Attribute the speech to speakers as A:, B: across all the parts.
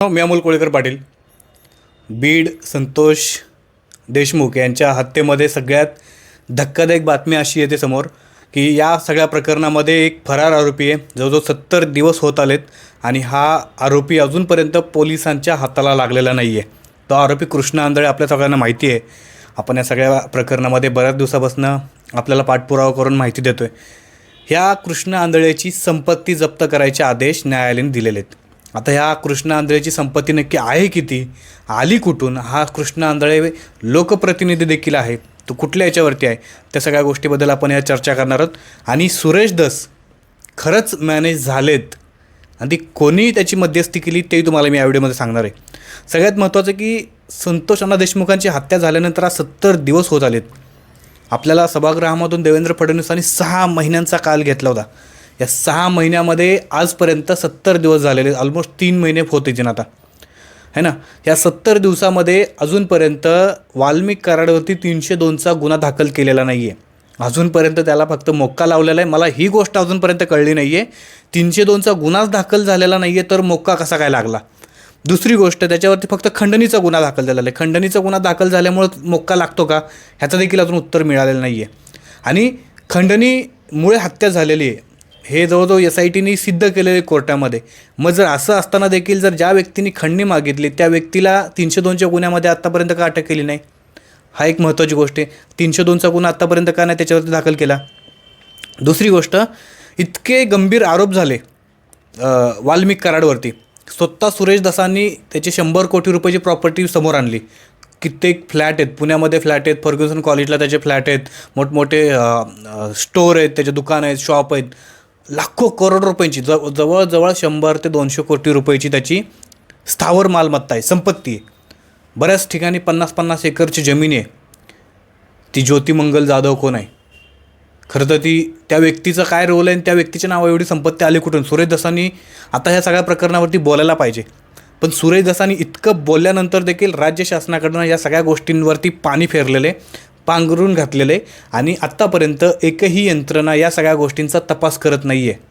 A: मी अमोल कोळेकर पाटील. बीड संतोष देशमुख यांच्या हत्येमध्ये सगळ्यात धक्कादायक बातमी अशी येते समोर की या सगळ्या प्रकरणामध्ये एक फरार आरोपी आहे. जवळजवळ सत्तर दिवस होत आलेत आणि हा आरोपी अजूनपर्यंत पोलिसांच्या हाताला लागलेला नाही आहे तो आरोपी कृष्ण आंधळे आपल्या सगळ्यांना माहिती आहे. आपण या सगळ्या प्रकरणामध्ये बऱ्याच दिवसापासून आपल्याला पाठपुरावा करून माहिती देतो आहे ह्या कृष्ण आंधळेची संपत्ती जप्त करायचे आदेश न्यायालयाने दिलेले आहेत आता ह्या कृष्ण आंधळेची संपत्ती नक्की आहे किती? आली कुठून? हा कृष्ण आंधळे लोकप्रतिनिधी देखील आहे. तो कुठल्या याच्यावरती आहे? त्या सगळ्या गोष्टीबद्दल आपण या चर्चा करणार आहोत. आणि सुरेश दस खरंच मॅनेज झालेत. आणि ती कोणी त्याची मध्यस्थी केली तेही तुम्हाला मी या व्हिडिओमध्ये सांगणार आहे. सगळ्यात महत्त्वाचं की संतोष अण्णा देशमुखांची हत्या झाल्यानंतर आज सत्तर दिवस होत आलेत. आपल्याला सभागृहामधून देवेंद्र फडणवीसांनी सहा महिन्यांचा काल घेतला होता. या सहा महिन्यामध्ये आजपर्यंत सत्तर दिवस झालेले ऑलमोस्ट तीन महिने होत येतील आता. है ना? या सत्तर दिवसामध्ये अजूनपर्यंत वाल्मिक कराडवरती तीनशे दोनचा गुन्हा दाखल केलेला नाही आहे अजूनपर्यंत त्याला फक्त मोक्का लावलेला आहे. मला ही गोष्ट अजूनपर्यंत कळली नाही आहे तीनशे दोनचा गुन्हाच दाखल झालेला नाही आहे तर मोक्का कसा काय लागला? दुसरी गोष्ट त्याच्यावरती फक्त खंडणीचा गुन्हा दाखल झालेला आहे. खंडणीचा गुन्हा दाखल झाल्यामुळं मोक्का लागतो का? ह्याचं देखील अजून उत्तर मिळालेलं नाही आहे आणि खंडणीमुळे हत्या झालेली आहे. हे जवळजवळ एस आय टीने सिद्ध केलेले कोर्टामध्ये. मग जर असं असताना देखील जर ज्या व्यक्तीने खंडणी मागितली त्या व्यक्तीला तीनशे दोनच्या गुन्ह्यामध्ये आत्तापर्यंत का अटक केली नाही? हा एक महत्त्वाची गोष्ट आहे. तीनशे दोनचा गुन्हा आत्तापर्यंत का नाही त्याच्यावरती दाखल केला? दुसरी गोष्ट इतके गंभीर आरोप झाले वाल्मिक कराडवरती. स्वतः सुरेश दसांनी त्याची शंभर कोटी रुपयाची प्रॉपर्टी समोर आणली. कित्येक फ्लॅट आहेत. पुण्यामध्ये फ्लॅट आहेत फर्ग्युसन कॉलेजला त्याचे फ्लॅट आहेत मोठमोठे स्टोअर आहेत त्याचे दुकान आहेत शॉप आहेत. लाखो करोड रुपयांची जव जवळजवळ शंभर ते दोनशे कोटी रुपयाची त्याची स्थावर मालमत्ता आहे संपत्ती आहे. बऱ्याच ठिकाणी पन्नास पन्नास एकरची जमीन आहे. ती ज्योतिमंगल जाधव कोण आहे? खरं तर ती त्या व्यक्तीचं काय रोल आहे आणि त्या व्यक्तीच्या नावा एवढी संपत्ती आली कुठून? सुरेश दसानी आता ह्या सगळ्या प्रकरणावरती बोलायला पाहिजे. पण सुरेश दसानी इतकं बोलल्यानंतर देखील राज्य शासनाकडनं या सगळ्या गोष्टींवरती पाणी फेरलेले पांघरून घातलेले आणि आत्तापर्यंत एकही यंत्रणा या सगळ्या गोष्टींचा तपास करत नाही आहे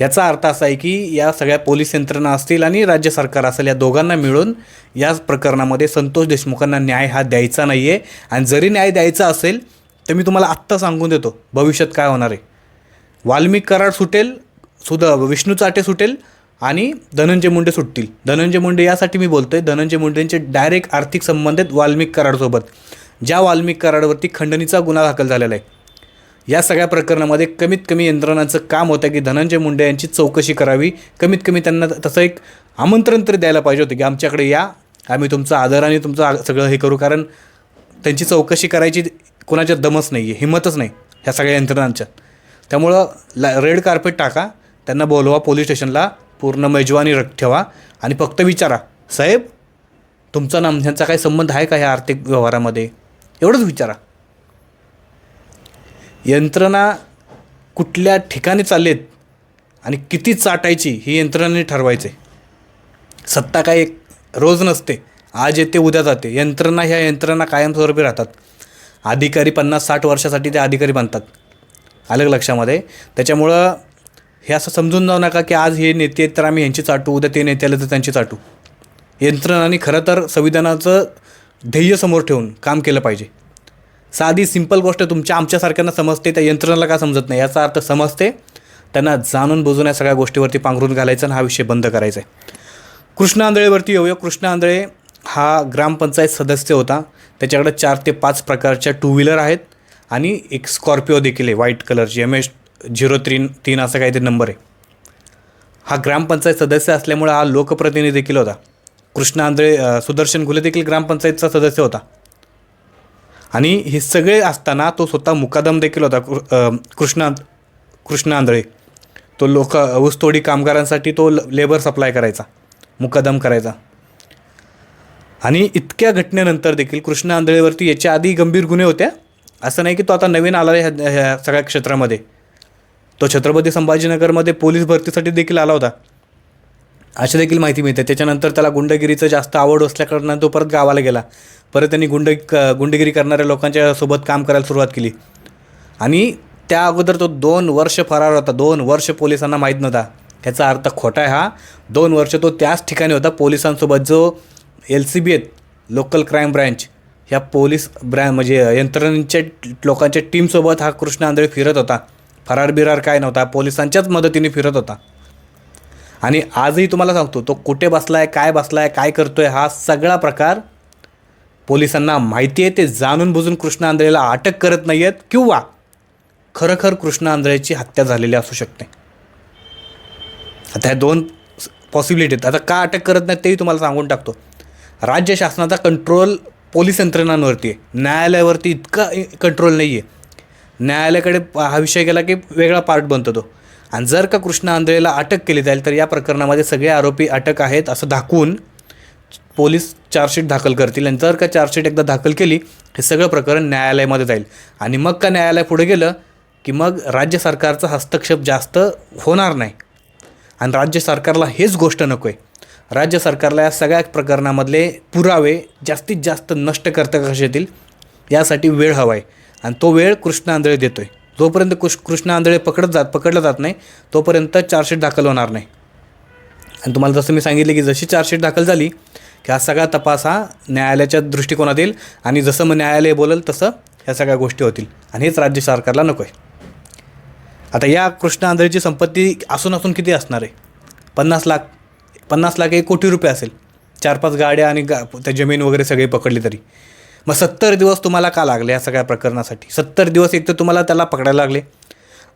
A: याचा अर्थ असा आहे की या सगळ्या पोलीस यंत्रणा असतील आणि राज्य सरकार असेल या दोघांना मिळून या प्रकरणामध्ये संतोष देशमुखांना न्याय हा द्यायचा नाही आहे आणि जरी न्याय द्यायचा असेल तर मी तुम्हाला आत्ता सांगून देतो भविष्यात काय होणार आहे. वाल्मिक कराड सुटेल सुद्धा विष्णू चाटे सुटेल आणि धनंजय मुंडे सुटतील. धनंजय मुंडे यासाठी मी बोलतोय. धनंजय मुंडेंचे डायरेक्ट आर्थिक संबंधित वाल्मिक कराडसोबत. ज्या वाल्मिक कराडवरती खंडणीचा गुन्हा दाखल झालेला आहे. या सगळ्या प्रकरणामध्ये कमीत कमी यंत्रणांचं काम होतं की धनंजय मुंडे यांची चौकशी करावी. कमीत कमी त्यांना तसं एक आमंत्रण तरी द्यायला पाहिजे होतं की आमच्याकडे या आम्ही तुमचा आदर आणि तुमचं सगळं हे करू. कारण त्यांची चौकशी करायची कोणाच्या दमच नाही आहे हिंमतच नाही ह्या सगळ्या यंत्रणांच्या. त्यामुळं ला रेड कार्पेट टाका. त्यांना बोलवा पोलीस स्टेशनला पूर्ण मेजवानी रख ठेवा आणि फक्त विचारा साहेब तुमचा नाम ह्यांचा काही संबंध आहे का ह्या आर्थिक व्यवहारामध्ये? एवढंच विचारा. यंत्रणा कुठल्या ठिकाणी चाललेत आणि किती चाटायची ही यंत्रणाने ठरवायचे. सत्ता काय एक रोज नसते आज येते उद्या जाते. यंत्रणा ह्या यंत्रणा कायमस्वरूपी राहतात. अधिकारी पन्नास साठ वर्षासाठी ते अधिकारी बनतात. आलं लक्षामध्ये? त्याच्यामुळं हे असं समजून जाऊ नका की आज हे नेते आहेत तर आम्ही यांची चाटू उद्या ते नेते आले तर त्यांची चाटू. यंत्रणांनी खरं तर संविधानाचं ध्येय समोर ठेवून काम केलं पाहिजे. साधी सिंपल गोष्ट तुमच्या आमच्यासारख्यांना समजते त्या यंत्रणाला का समजत नाही? याचा अर्थ समजते त्यांना जाणून बुजून या सगळ्या गोष्टीवरती पांघरून घालायचं आणि हा विषय बंद करायचा आहे. कृष्ण आंधळेवरती येऊया. कृष्ण आंधळे हा ग्रामपंचायत सदस्य होता. त्याच्याकडे चार ते पाच प्रकारच्या टू व्हीलर आहेत आणि एक स्कॉर्पिओ देखील आहे व्हाईट कलरची एम एच झिरो तीन तीन असा काहीतरी नंबर आहे. हा ग्रामपंचायत सदस्य असल्यामुळे हा लोकप्रतिनिधी देखील होता. कृष्ण आंधळे सुदर्शन घुले देखील ग्रामपंचायतचा सदस्य होता. आणि हे सगळे असताना तो स्वतः मुकादम देखील होता कृ- कृष्ण कृष्ण आंधळे. तो लोक ऊसतोडी कामगारांसाठी तो ल- लेबर सप्लाय करायचा मुकादम करायचा. आणि इतक्या घटनेनंतर देखील कृष्ण आंधळेवरती याच्या आधी गंभीर गुन्हे होत्या. असं नाही की तो आता नवीन आला आहे ह्या ह्या सगळ्या क्षेत्रामध्ये. तो छत्रपती संभाजीनगरमध्ये पोलीस भरतीसाठी देखील आला होता. अशी देखील माहिती मिळते. त्याच्यानंतर त्याला गुंडगिरीचं जास्त आवड असल्याकारणानं तो परत गावाला गेला. परत त्यांनी गुंड क- गुंडगिरी करणाऱ्या लोकांच्या सोबत काम करायला सुरुवात केली. आणि त्या अगोदर तो दोन वर्ष फरार होता. दोन वर्ष पोलिसांना माहीत नव्हता. ह्याचा अर्थ खोटा आहे हा. दोन वर्ष तो त्याच ठिकाणी होता. पोलिसांसोबत जो एल सी बी आहेत लोकल क्राईम ब्रँच ह्या पोलीस ब्रँ म्हणजे यंत्रणेच्या लोकांच्या टीमसोबत हा कृष्ण आंधळे फिरत होता. फरार बिरार काय नव्हता. पोलिसांच्याच मदतीने फिरत होता. आणि आजही तुम्हाला सांगतो तो कुठे बसला आहे काय बसला आहे काय करतो आहे हा सगळा प्रकार पोलिसांना माहिती आहे. ते जाणून बुजून कृष्ण आंधळेला अटक करत नाही आहेत किंवा खरोखर कृष्ण आंधळेची हत्या झालेली असू शकते. आता ह्या दोन पॉसिबिलिटी आहेत. आता का अटक करत नाही तेही तुम्हाला सांगून टाकतो. राज्य शासनाचा कंट्रोल पोलीस यंत्रणांवरती आहे. न्यायालयावरती इतका कंट्रोल नाही आहे न्यायालयाकडे हा विषय गेला की वेगळा पार्ट बनतो तो. आणि जर का कृष्ण आंधळेला अटक केली जाईल तर या प्रकरणामध्ये सगळे आरोपी अटक आहेत असं दाखवून पोलीस चार्जशीट दाखल करतील. आणि जर का चार्जशीट एकदा दाखल केली हे सगळं प्रकरण न्यायालयामध्ये जाईल. आणि मग का न्यायालय पुढे गेलं की मग राज्य सरकारचा हस्तक्षेप जास्त होणार नाही. आणि राज्य सरकारला हेच गोष्ट नको आहे राज्य सरकारला या सगळ्या प्रकरणामधले पुरावे जास्तीत जास्त नष्ट करता कसे येतील यासाठी वेळ हवा आहे. आणि तो वेळ कृष्ण आंधळे देतो आहे जोपर्यंत कृष् कृष्ण आंधळे पकडत जात पकडलं जात नाही तोपर्यंत चार्जशीट दाखल होणार नाही. आणि तुम्हाला जसं मी सांगितले की जशी चार्जशीट दाखल झाली की हा सगळा तपास हा न्यायालयाच्या दृष्टिकोनात येईल आणि जसं मग न्यायालय बोलेल तसं ह्या सगळ्या गोष्टी होतील. आणि हेच राज्य सरकारला नको आहे आता या कृष्ण आंधळेची संपत्ती असून असून किती असणार आहे? पन्नास लाख पन्नास लाख एक कोटी रुपये असेल. चार पाच गाड्या आणि गा त्या जमीन वगैरे सगळी पकडली तरी. मग सत्तर दिवस तुम्हाला का लागले या सगळ्या प्रकरणासाठी? सत्तर दिवस एक तर तुम्हाला त्याला पकडायला लागले.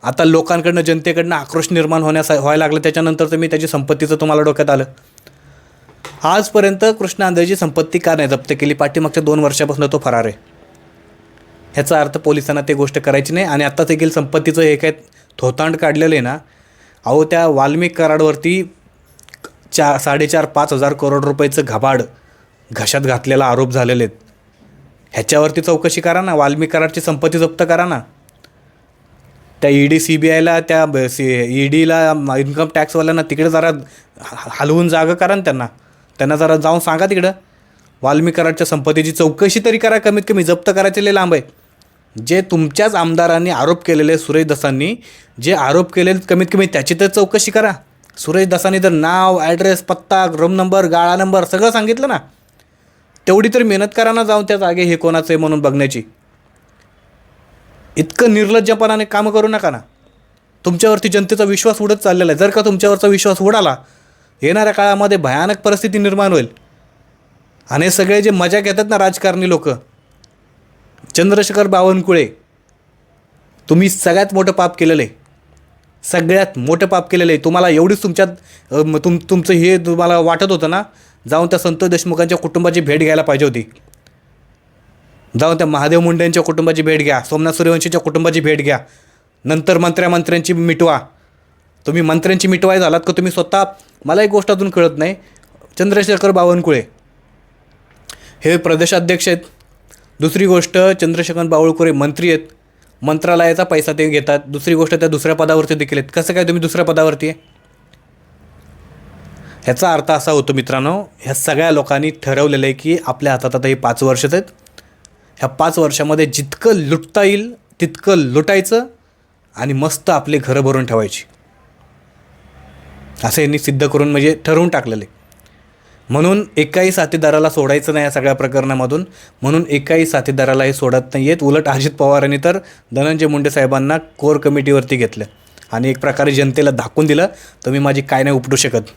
A: आता लोकांकडनं जनतेकडनं आक्रोश निर्माण होण्यास व्हायला लागलं त्याच्यानंतर तुम्ही त्याची संपत्तीचं तुम्हाला डोक्यात आलं. आजपर्यंत कृष्ण आंधळेची संपत्ती का नाही जप्त केली? पाठीमागच्या दोन वर्षापासून तो फरार आहे. ह्याचा अर्थ पोलिसांना ते गोष्ट करायची नाही आणि आत्ता देखील संपत्तीचं हे काय थोतांड काढलेलं आहे ना अहो त्या वाल्मिक कराडवरती चा साडेचार पाच हजार करोड रुपयाचं घबाड घशात घातलेला आरोप झालेले आहेत. ह्याच्यावरती चौकशी करा ना वाल्मिक कराडची संपत्ती जप्त करा ना. त्या ई डी सी बी आयला त्या सी ई डीला इन्कम टॅक्सवाल्यांना तिकडे जरा हलवून जागा करा ना त्यांना. त्यांना जरा जाऊन सांगा तिकडं. वाल्मिक कराडच्या संपत्तीची चौकशी तरी करा कमीत कमी जप्त करायचे लय लांब आहे. जे तुमच्याच आमदारांनी आरोप केलेले सुरेश दसांनी जे आरोप केले कमीत कमी त्याची तर चौकशी करा. सुरेश दसांनी तर नाव ॲड्रेस पत्ता रूम नंबर गाळा नंबर सगळं सांगितलं ना. तेवढी तर मेहनत करा ना जाऊन त्या जागे हे कोणाचं आहे म्हणून बघण्याची. इतकं निर्लज्जपणाने कामं करू नका ना. तुमच्यावरती जनतेचा विश्वास उडत चाललेला आहे. जर का तुमच्यावरचा विश्वास उडाला येणाऱ्या काळामध्ये भयानक परिस्थिती निर्माण होईल. आणि सगळे जे मजा घेतात ना राजकारणी लोक चंद्रशेखर बावनकुळे तुम्ही सगळ्यात मोठं पाप केलेलं आहे. सगळ्यात मोठं पाप केलेलं आहे. तुम्हाला एवढीच तुमच्यात तुम तुमचं हे तुम्हाला वाटत होतं ना जाऊन त्या संतोष देशमुखांच्या कुटुंबाची भेट घ्यायला पाहिजे होती. जाऊन त्या महादेव मुंडेंच्या कुटुंबाची भेट घ्या सोमनाथ सूर्यवंशीच्या कुटुंबाची भेट घ्या. नंतर मंत्र्या मंत्र्यांची मिटवा. तुम्ही मंत्र्यांची मिटवाय झालात का तुम्ही स्वतः? मला एक गोष्ट अजून कळत नाही. चंद्रशेखर बावनकुळे. हे प्रदेशाध्यक्ष आहेत. दुसरी गोष्ट चंद्रशेखर बावळकुळे मंत्री आहेत. मंत्रालयाचा पैसा ते घेतात. दुसरी गोष्ट त्या दुसऱ्या पदावरती देखील आहेत. कसं काय तुम्ही दुसऱ्या पदावरती आहे? ह्याचा अर्थ असा होतो मित्रांनो ह्या सगळ्या लोकांनी ठरवलेलं आहे की आपल्या हातात आता हे पाच वर्षच आहेत. ह्या पाच वर्षामध्ये जितकं लुटता येईल तितकं लुटायचं आणि मस्त आपले घरं भरून ठेवायची. असं यांनी सिद्ध करून म्हणजे ठरवून टाकलेलं आहे. म्हणून एकाही साथीदाराला सोडायचं नाही या सगळ्या प्रकरणामधून. म्हणून एकाही साथीदाराला हे सोडत नाही आहेत. उलट अजित पवारांनी तर धनंजय मुंडे साहेबांना कोर कमिटीवरती घेतलं आणि एक प्रकारे जनतेला दाखवून दिलं. तुम्ही माझी काय नाही उपटू शकत.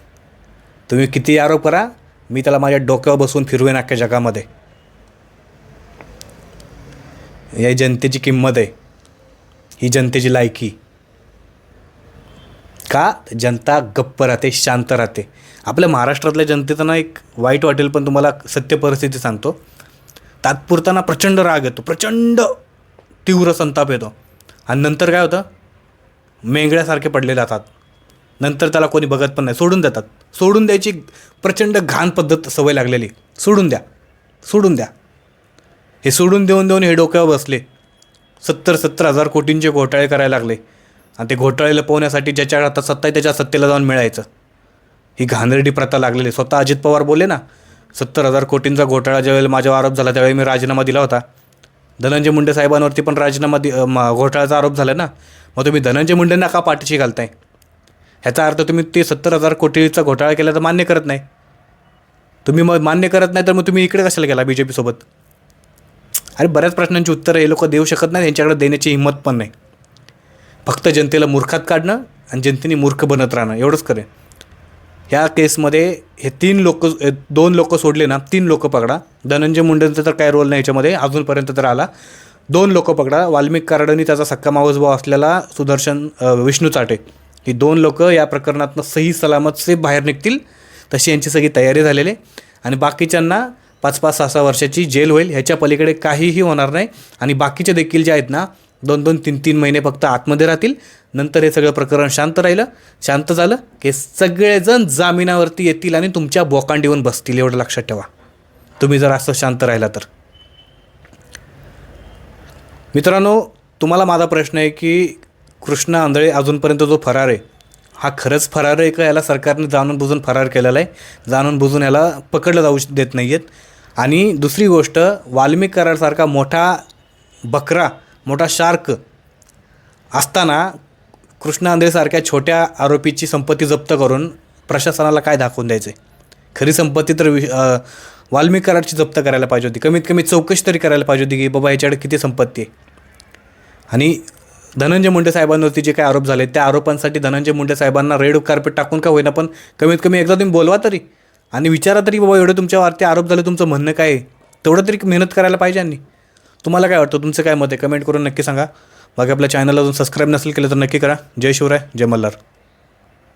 A: तुम्ही किती आरोप करा मी त्याला माझ्या डोक्यावर बसवून फिरवेन अख्ख्या जगामध्ये. या जनतेची किंमत आहे. ही जनतेची लायकी. का जनता गप्प राहते शांत राहते. आपल्या महाराष्ट्रातल्या जनतेचं ना एक वाईट वाटेल पण तुम्हाला सत्य परिस्थिती सांगतो. तात्पुरताना प्रचंड राग येतो प्रचंड तीव्र संताप येतो. आणि नंतर काय होतं? मेंगळ्यासारखे पडले जातात. नंतर त्याला कोणी बघत पण नाही सोडून देतात. सोडून द्यायची प्रचंड घाण पद्धत सवय लागलेली. सोडून द्या सोडून द्या. हे सोडून देऊन देऊन हे डोक्यावर बसले. सत्तर सत्तर हजार कोटींचे घोटाळे करायला लागले. आणि ते घोटाळेला पोहण्यासाठी ज्याच्या हातात सत्ता आहे त्याच्या सत्तेला जाऊन मिळायचं. ही घाणेरडी प्रथा लागलेली स्वतः अजित पवार बोले ना सत्तर हजार कोटींचा घोटाळा ज्यावेळेला माझ्यावर आरोप झाला त्यावेळी मी राजीनामा दिला होता. धनंजय मुंडे साहेबांवरती पण राजीनामा दि म- घोटाळ्याचा आरोप झाला ना मग तुम्ही धनंजय मुंडेंना का पाठीशी घालताय? ह्याचा अर्थ तुम्ही ते सत्तर हजार कोटीचा घोटाळा केला तर मान्य करत नाही. तुम्ही मग मान्य करत नाही तर मग तुम्ही इकडे कशाला गेला बी जे पीसोबत अरे बऱ्याच प्रश्नांची उत्तरं हे लोक देऊ शकत नाही त्यांच्याकडे देण्याची हिंमत पण नाही. फक्त जनतेला मूर्खात काढणं आणि जनतेने मूर्ख बनत राहणं एवढंच करे ह्या केसमध्ये हे तीन लोक दोन लोक सोडले ना तीन लोक पकडा. धनंजय मुंडेंचा तर काय रोल नाही याच्यामध्ये अजूनपर्यंत तर आला. दोन लोक पकडा. वाल्मिक कराडांनी त्याचा सक्का मावस भाऊ असलेला सुदर्शन विष्णू चाटे. ही दोन लोक या प्रकरणातनं सही सलामत से बाहेर निघतील तशी यांची सगळी तयारी झालेली आणि बाकीच्यांना पाच पाच सहा सहा वर्षाची जेल होईल ह्याच्या पलीकडे काहीही होणार नाही. आणि बाकीचे देखील जे आहेत ना दोन दोन तीन तीन महिने फक्त आतमध्ये राहतील. नंतर हे सगळं प्रकरण शांत राहिलं. शांत झालं की सगळेजण जामिनावरती येतील आणि तुमच्या बोकांड येऊन बसतील एवढं लक्षात ठेवा. तुम्ही जर असं शांत राहिला तर. मित्रांनो तुम्हाला माझा प्रश्न आहे की कृष्णा आंधळे अजूनपर्यंत जो फरार आहे हा खरंच फरार आहे का? याला सरकारने जाणून बुजून फरार केलेला आहे. जाणून बुजून याला पकडलं जाऊ देत नाही आहेत आणि दुसरी गोष्ट वाल्मिक करारसारखा मोठा बकरा मोठा शार्क असताना कृष्णा आंधळेसारख्या छोट्या आरोपीची संपत्ती जप्त करून प्रशासनाला काय दाखवून द्यायचं? आहे खरी संपत्ती तर वि वाल्मिक जप्त करायला पाहिजे होती. कमीत कमी चौकशी तरी करायला पाहिजे होती की बाबा याच्याकडे किती संपत्ती आहे. आणि धनंजय मुंडे साहेबांवरती जे काही आरोप झाले त्या आरोपांसाठी धनंजय मुंडे साहेबांना रेड कार्पेट टाकून का होईना पण कमीत कमी एकदा तुम्ही बोलवा तरी. आणि विचारा तरी बाबा एवढं तुमच्यावरती आरोप झाले तुमचं म्हणणं काय आहे? तेवढं तरी मेहनत करायला पाहिजे यांनी. तुम्हाला काय वाटतं? तुमचं काय मत आहे? कमेंट करून नक्की सांगा. बाकी आपल्या चॅनलला अजून सबस्क्राईब नसेल केलं तर नक्की करा. जय शिवराय जय मल्हार.